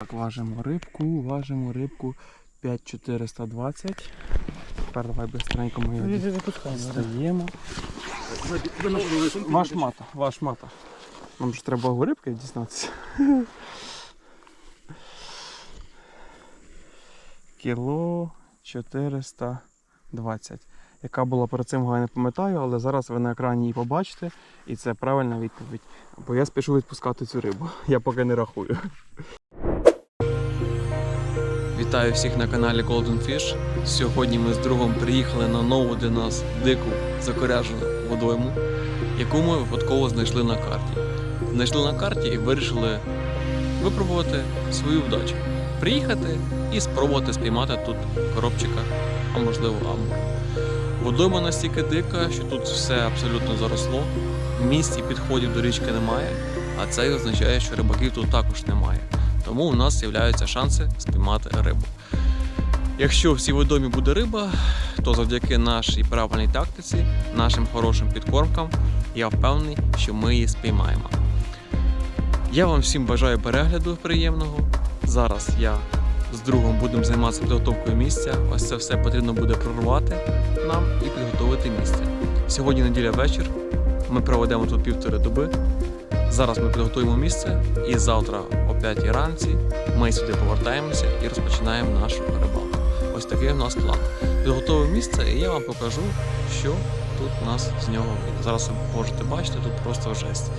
Так, важимо рибку, важимо рибку 5420. Тепер давай быстренько ми її дістаємо. Ваш мата, ваш мата. Нам ж треба у рибки дізнатися. Кіло 420. Яка була перед цим, я не пам'ятаю, але зараз ви на екрані її побачите, і це правильна відповідь. Бо я спішу відпускати цю рибу. Я поки не рахую. Вітаю всіх на каналі Golden Fish. Сьогодні ми з другом приїхали на нову для нас дику закоряжену водойму, яку ми випадково знайшли на карті. Знайшли на карті і вирішили випробувати свою вдачу. Приїхати і спробувати спіймати тут коробчика, а можливо амур. Водойма настільки дика, що тут все абсолютно заросло. Місць і підходів до річки немає, а це означає, що рибаків тут також немає. Тому у нас з'являються шанси спіймати рибу. Якщо в цій водоймі буде риба, то завдяки нашій правильній тактиці, нашим хорошим підкормкам, я впевнений, що ми її спіймаємо. Я вам всім бажаю перегляду приємного. Зараз я з другом будемо займатися підготовкою місця. Ось це все потрібно буде прорвати нам і підготовити місце. Сьогодні неділя вечір. Ми проведемо тут півтори доби. Зараз ми підготуємо місце і завтра о 5 ранці ми сюди повертаємося і розпочинаємо нашу рибалку. Ось такий у нас план. Підготовив місце і я вам покажу, що тут у нас з нього вийде. Зараз ви можете бачити, тут просто жесть.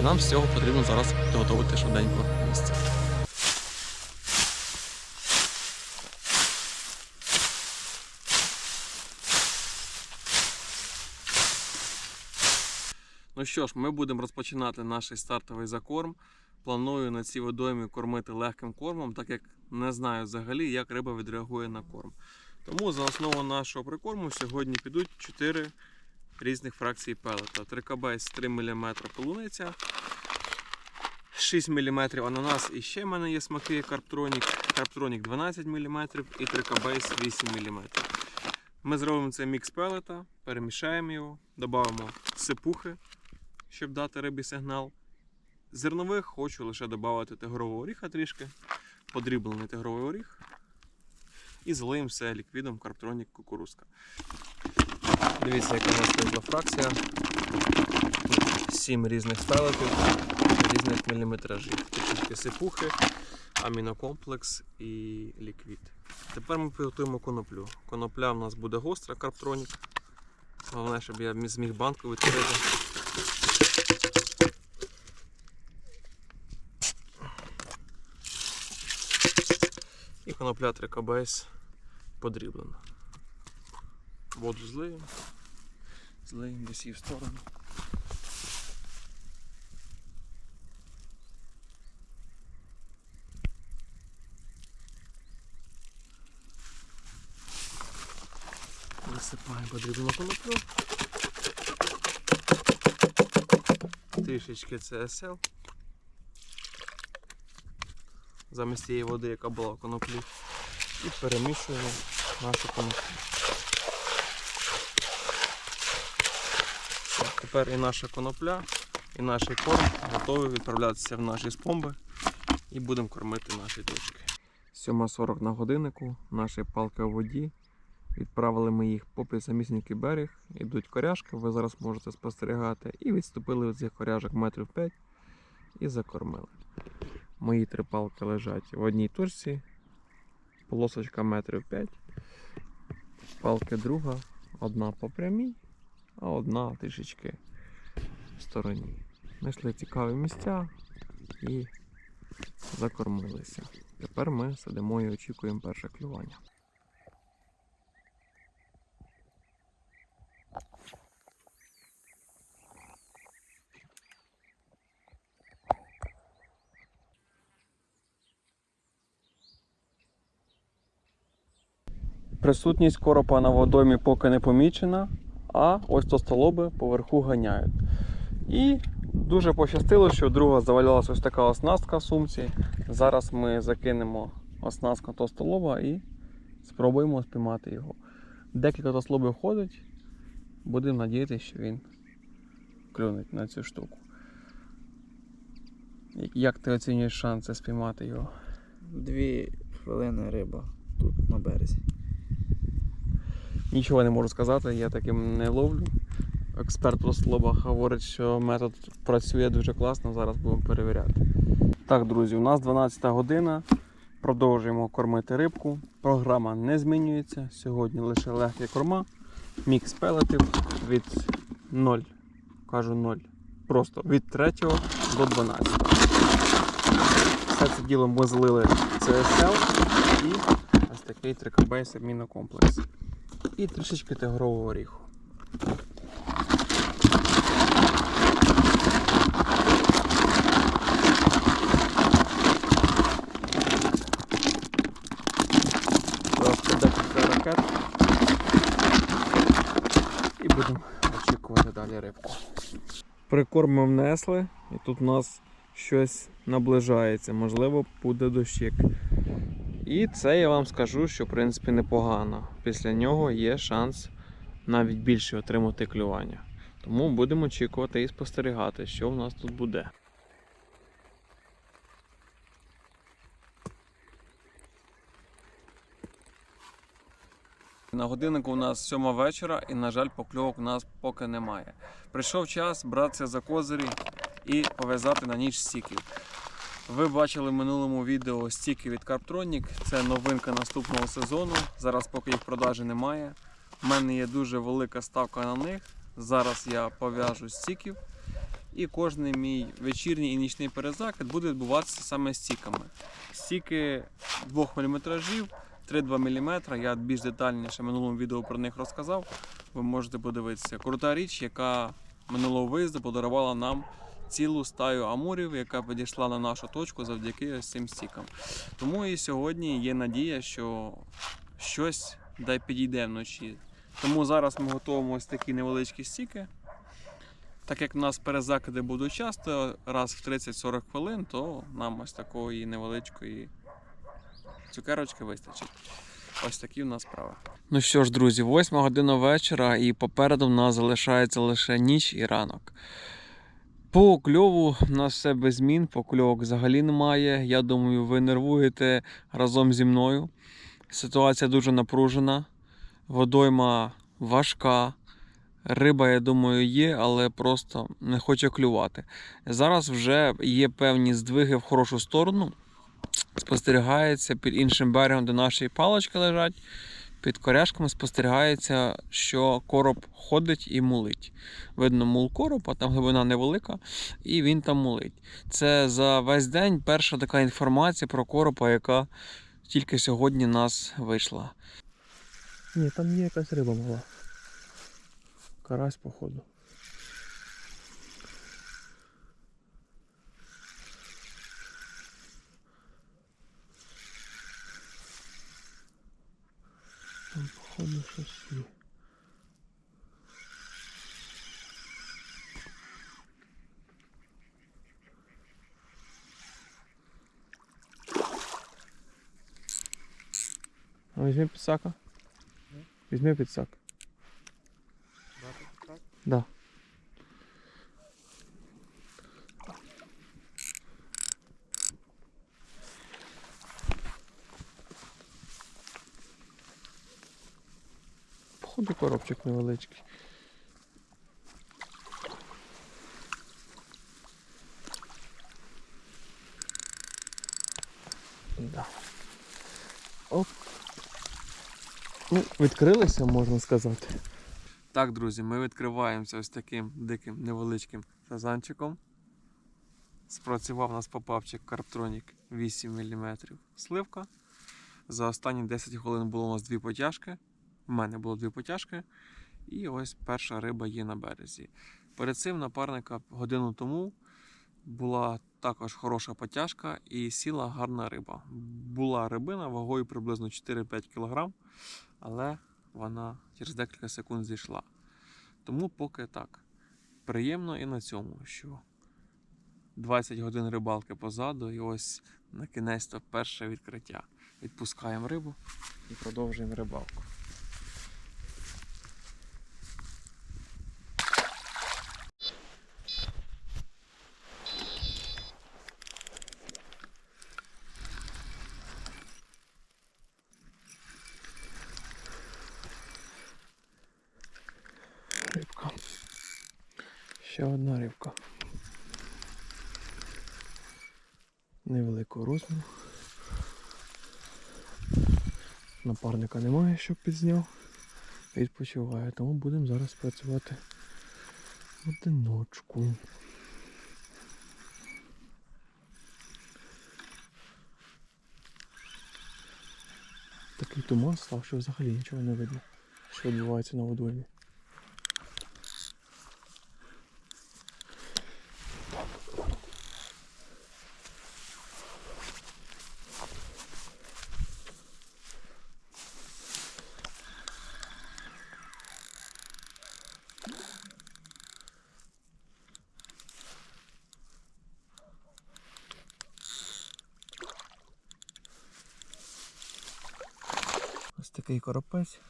І нам з цього потрібно зараз підготувати швиденько місце. Ну що ж, ми будемо розпочинати наш стартовий закорм. Планую на цій водоймі кормити легким кормом, так як не знаю взагалі, як риба відреагує на корм. Тому за основу нашого прикорму сьогодні підуть 4 різних фракції пелета. Трикабейс 3 мм полуниця, 6 мм ананас і ще в мене є смаки Карптронік, Карптронік 12 мм і трикабейс 8 мм. Ми зробимо цей мікс пелета, перемішаємо його, додамо сипухи, щоб дати рибі сигнал. Зернових хочу лише додати тигрового оріха трішки, подріблений тигровий оріх. І залиємо все ліквідом Карптронік кукурузка. Дивіться, яка у нас вийшла фракція. 7 різних пелетів, різних міліметражів. Трішки сипухи, амінокомплекс і ліквід. Тепер ми підготуємо коноплю. Конопля в нас буде гостра, карптронік. Головне, щоб я зміг банку відкрити. І конопля трикабейс подріблена. Воду злиємо, злиємо десь її в сторону. Висипаємо подрібну коноплю. Трішечки CSL. Замість тієї води, яка була в коноплі. І перемішуємо нашу коноплю. Тепер і наша конопля, і наш корм готові відправлятися в наші спомби і будемо кормити наші точки. 7.40 на годиннику, наші палки у воді. Відправили ми їх попід самісінький берег, ідуть коряшки, ви зараз можете спостерігати, і відступили від цих коряжок метрів 5 і закормили. Мої три палки лежать в одній точці, полосочка метрів 5, палки друга, одна по прямій, а одна трішечки в стороні. Знайшли цікаві місця і закормилися. Тепер ми сидимо і очікуємо перше клювання. Присутність коропа на водоймі поки не помічена, а ось то столоби поверху ганяють. І дуже пощастило, що друга завалялася ось така оснастка в сумці. Зараз ми закинемо оснастку то столоба і спробуємо спіймати його. Декілька тослобів ходить, будемо надіятися, що він клюне на цю штуку. Як ти оцінюєш шанси спіймати його? дві хвилини риба тут на березі. Нічого не можу сказати, я таким не ловлю. Експерт по слобах говорить, що метод працює дуже класно, зараз будемо перевіряти. Так, друзі, у нас 12 година. Продовжуємо кормити рибку. Програма не змінюється. Сьогодні лише легкі корма. Мікс пелетів від 0. Кажу 0. Просто від 3 до 12. Все це діло ми злили CSL і ось такий трикобейс амінокомплекс. І трішечки тигрового оріху. І будемо очікувати далі рибку. Прикорм ми внесли, і тут у нас щось наближається, можливо, буде дощик. І це я вам скажу, що в принципі непогано. Після нього є шанс навіть більше отримати клювання. Тому будемо очікувати і спостерігати, що в нас тут буде. На годиннику у нас сьома вечора, і, на жаль, покльовок у нас поки немає. Прийшов час братися за козирі і пов'язати на ніч стіків. Ви бачили в минулому відео стіки від Carptronic. Це новинка наступного сезону. Зараз поки їх продажі немає. У мене є дуже велика ставка на них. Зараз я пов'яжу стіків. І кожний мій вечірній і нічний перезакид буде відбуватися саме стіками. Стіки 2 мм, 3-2 мм. Я більш детальніше в минулому відео про них розказав. Ви можете подивитися. Крута річ, яка минулого виїзду подарувала нам цілу стаю амурів, яка підійшла на нашу точку завдяки ось цим стікам. Тому і сьогодні є надія, що щось дай підійде вночі. Тому зараз ми готуємо ось такі невеличкі стіки. Так як у нас перезакиди будуть часто, раз в 30-40 хвилин, то нам ось такої невеличкої цукерочки вистачить. Ось такі в нас справи. Ну що ж, друзі, 8 година вечора, і попереду в нас залишається лише ніч і ранок. По кльову в нас все без змін, покльовок взагалі немає. Я думаю, ви нервуєте разом зі мною. Ситуація дуже напружена, водойма важка. Риба, я думаю, є, але просто не хоче клювати. Зараз вже є певні здвиги в хорошу сторону. Спостерігається під іншим берегом, де наші палочки лежать. Під коряшками спостерігається, що короб ходить і мулить. Видно мул короба, там глибина невелика, і він там мулить. Це за весь день перша така інформація про коропа, яка тільки сьогодні нас вийшла. Ні, там є якась риба мала. Карась, походу. Там, походу, щось є. А візьми підсака. Візьми підсак. Да. Походу коробчик невеличкий. Да. Оп. Ну, відкрилися, можна сказати. Так, друзі, ми відкриваємося ось таким диким невеличким фазанчиком. Спрацював у нас попавчик Carptronic 8 мм сливка. За останні 10 хвилин було у нас дві потяжки. У мене було дві потяжки. І ось перша риба є на березі. Перед цим напарника годину тому була також хороша потяжка і сіла гарна риба. Була рибина вагою приблизно 4-5 кг, але вона через декілька секунд зійшла. Тому поки так. Приємно і на цьому, що 20 годин рибалки позаду, і ось на кінець то перше відкриття. Відпускаємо рибу і продовжуємо рибалку. Ще одна рибка. Невеликого розміру. Напарника немає, щоб підзняв. Відпочиває, тому будемо зараз працювати в одиночку. Такий туман став, що взагалі нічого не видно, що відбувається на водоймі. Ось такий коропець.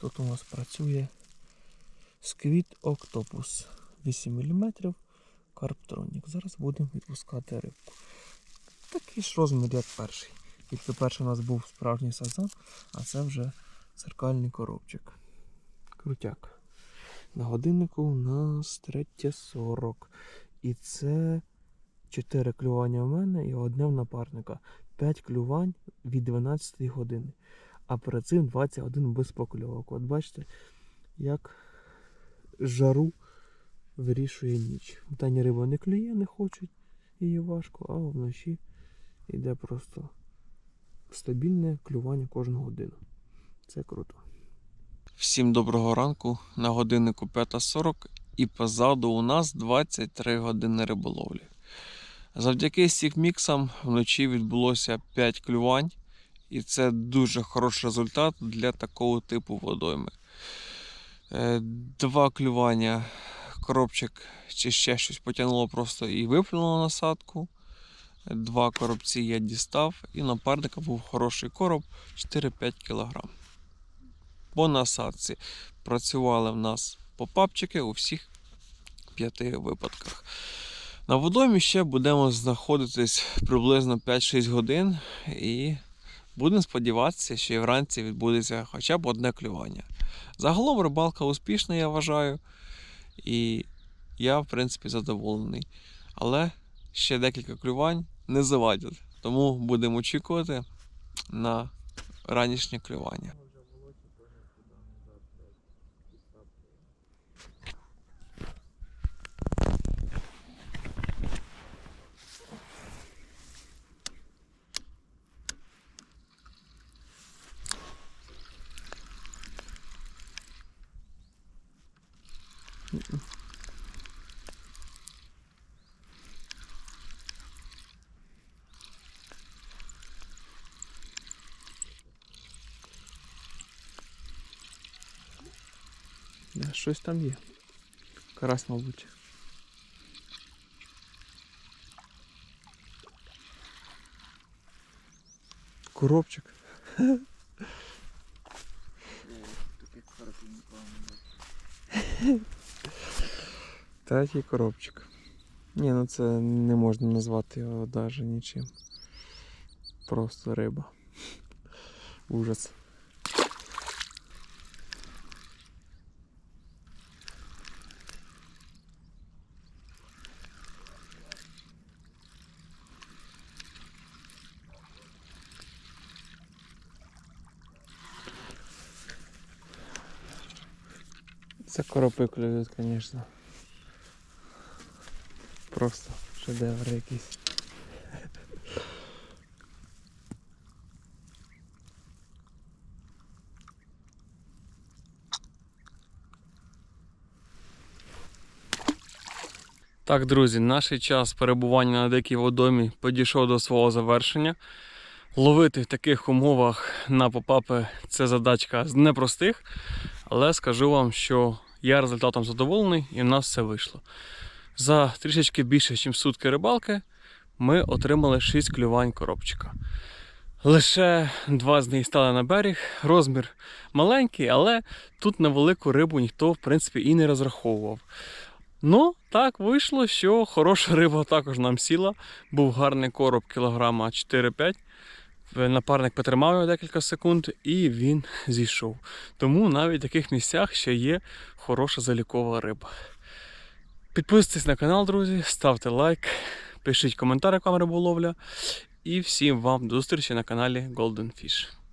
Тут у нас працює сквіт Октопус 8 мм карптронік. Зараз будемо відпускати рибку. Такий ж розмір, як перший. Тільки перший у нас був справжній сазан, а це вже циркальний коробчик. Крутяк. На годиннику у нас 3.40. І це 4 клювання в мене і одне в напарника. 5 клювань від 12 години. А перед цим 21 без покльовок. От бачите, як жару вирішує ніч. Тані риба не клює, не хочуть, її важко, а вночі йде просто стабільне клювання кожну годину. Це круто. Всім доброго ранку. На годиннику 5.40 і позаду у нас 23 години риболовлі. Завдяки цим міксам вночі відбулося 5 клювань. І це дуже хороший результат для такого типу водойми. Е, Два клювання, коробчик чи ще щось потягнуло просто і виплюнуло насадку. Два коробці я дістав, і напарника був хороший короб 4-5 кг. По насадці працювали в нас попапчики у всіх п'яти випадках. На водоймі ще будемо знаходитись приблизно 5-6 годин і Будемо сподіватися, що і вранці відбудеться хоча б одне клювання. Загалом рибалка успішна, я вважаю. І я, в принципі, задоволений. Але ще декілька клювань не завадять. Тому будемо очікувати на ранішнє клювання. Да, щось там є. Карась, мабуть. Коробчик. Третій коробчик. Ні, ну це не можна назвати його навіть нічим. Просто риба. Ужас. Це коропи клюють, звісно. Просто шедевр якийсь. Так, друзі, наш час перебування на дикій водомі підійшов до свого завершення. Ловити в таких умовах на попапи це задачка з непростих, але скажу вам, що я результатом задоволений і в нас все вийшло. За трішечки більше, ніж сутки рибалки, ми отримали 6 клювань коробчика. Лише два з них стали на берег. Розмір маленький, але тут на велику рибу ніхто, в принципі, і не розраховував. Ну, так вийшло, що хороша риба також нам сіла. Був гарний короб кілограма 4-5. Напарник потримав його декілька секунд і він зійшов. Тому навіть в таких місцях ще є хороша залікова риба. Підписуйтесь на канал, друзі, ставте лайк, пишіть коментар, яка риболовля. І всім вам до зустрічі на каналі Golden Fish.